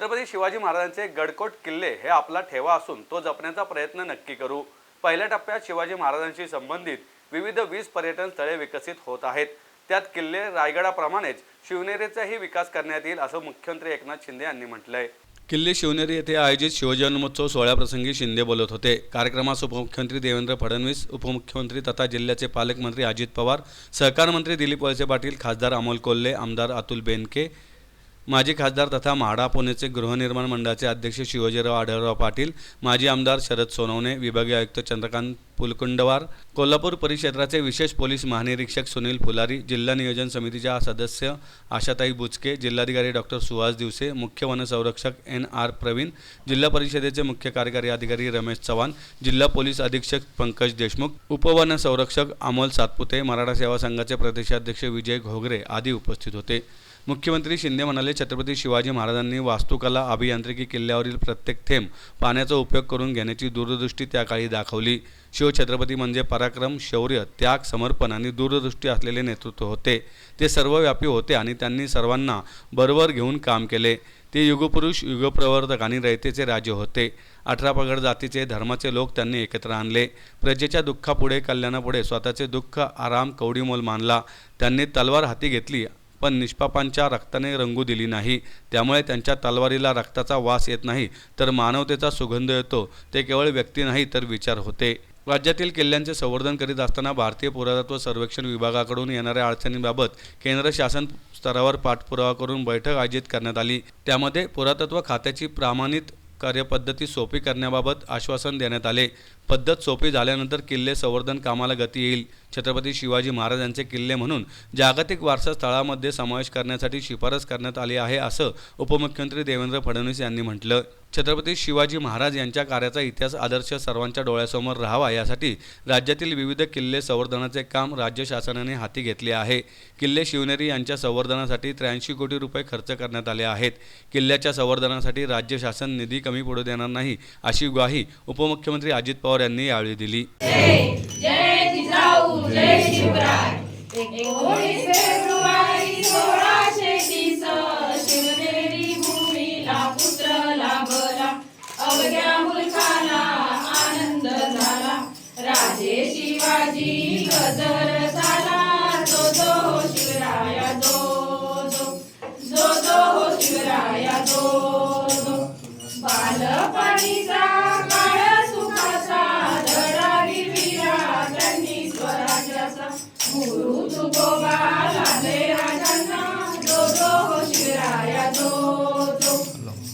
छत्रपती शिवाजी महाराजांचे गडकोट किल्ले हे आपला ठेवा असून तो जपण्याचा प्रयत्न नक्की करू. पहिल्या टप्प्यात शिवाजी महाराजांशी संबंधित विविध वीस पर्यटन स्थळे विकसित होत आहेत. त्यात किल्ले रायगडाप्रमाणेच शिवनेरीचाही विकास करण्यात येईल असं मुख्यमंत्री एकनाथ शिंदे यांनी म्हटलंय. किल्ले शिवनेरी येथे आयोजित शिवजन्मोत्सव सोहळ्याप्रसंगी शिंदे बोलत होते. कार्यक्रमास उपमुख्यमंत्री देवेंद्र फडणवीस उपमुख्यमंत्री तथा जिल्ह्याचे पालकमंत्री अजित पवार सहकार मंत्री दिलीप वळसे पाटील खासदार अमोल कोल्हे आमदार अतुल बेनके माजी खासदार तथा म्हाडा पुणेचे गृहनिर्माण मंडळाचे अध्यक्ष शिवाजीराव आढळराव पाटील माजी आमदार शरद सोनवणे विभागीय आयुक्त चंद्रकांत पुलकुंडवार कोल्हापूर परिक्षेत्राचे विशेष पोलीस महानिरीक्षक सुनील फुलारी जिल्हा नियोजन समितीच्या सदस्य आशाताई बुचके जिल्हाधिकारी डॉक्टर सुहास दिवसे मुख्य वनसंरक्षक एन आर प्रवीण जिल्हा परिषदेचे मुख्य कार्यकारी अधिकारी रमेश चव्हाण जिल्हा पोलीस अधीक्षक पंकज देशमुख उपवन संरक्षक अमोल सातपुते मराठा सेवा संघाचे प्रदेशाध्यक्ष विजय घोगरे आदी उपस्थित होते. मुख्यमंत्री शिंदे म्हणाले छत्रपती शिवाजी महाराजांनी वास्तुकला अभियांत्रिकी किल्ल्यावरील प्रत्येक थेंब पाण्याचा उपयोग करून घेण्याची दूरदृष्टी त्या काळी दाखवली. शिवछत्रपती म्हणजे पराक्रम शौर्य त्याग समर्पण आणि दूरदृष्टी असलेले नेतृत्व होते. ते सर्वव्यापी होते आणि त्यांनी सर्वांना बरोबर घेऊन काम केले. ते युगपुरुष युगप्रवर्तक आणि रयतेचे राजे होते. अठरा पगड जातीचे धर्माचे लोक त्यांनी एकत्र आणले. प्रजेच्या दुःखापुढे कल्याणापुढे स्वतःचे दुःख आराम कवडीमोल मानला. त्यांनी तलवार हाती घेतली पण निष्पापांच्या रक्ताने रंगू दिली नाही. त्यामुळे त्यांच्या तलवारीला रक्ताचा वास येत नाही तर मानवतेचा सुगंध येतो. ते केवळ व्यक्ती नाही तर विचार होते. राज्यातील किल्ल्यांचे संवर्धन करीत असताना भारतीय पुरातत्व सर्वेक्षण विभागाकडून येणाऱ्या अडचणींबाबत केंद्र शासन स्तरावर पाठपुरावा करून बैठक आयोजित करण्यात आली. त्यामध्ये पुरातत्व खात्याची प्रामाणित कार्यपद्धती सोपी करण्याबाबत आश्वासन देण्यात आले. पद्धत सोपी झाल्यानंतर किल्ले संवर्धन कामाला गती येईल. छत्रपती शिवाजी महाराजांचे किल्ले म्हणून जागतिक वारसा स्थळामध्ये समावेश करण्यासाठी शिफारस करण्यात आली आहे असं उपमुख्यमंत्री देवेंद्र फडणवीस यांनी म्हटलं. छत्रपती शिवाजी महाराज यांच्या कार्याचा इतिहास आदर्श सर्वांच्या डोळ्यासमोर राहावा यासाठी राज्यातील विविध किल्ले संवर्धनाचे काम राज्य शासनाने हाती घेतले आहे. किल्ले शिवनेरी यांच्या संवर्धनासाठी त्र्याऐंशी कोटी रुपये खर्च करण्यात आले आहेत. किल्ल्याच्या संवर्धनासाठी राज्य शासन निधी कमी पडू देणार नाही अशी ग्वाही उपमुख्यमंत्री अजित पवार यांनी यावेळी दिली. Deus te livrai. Em nome perdoai e chorai.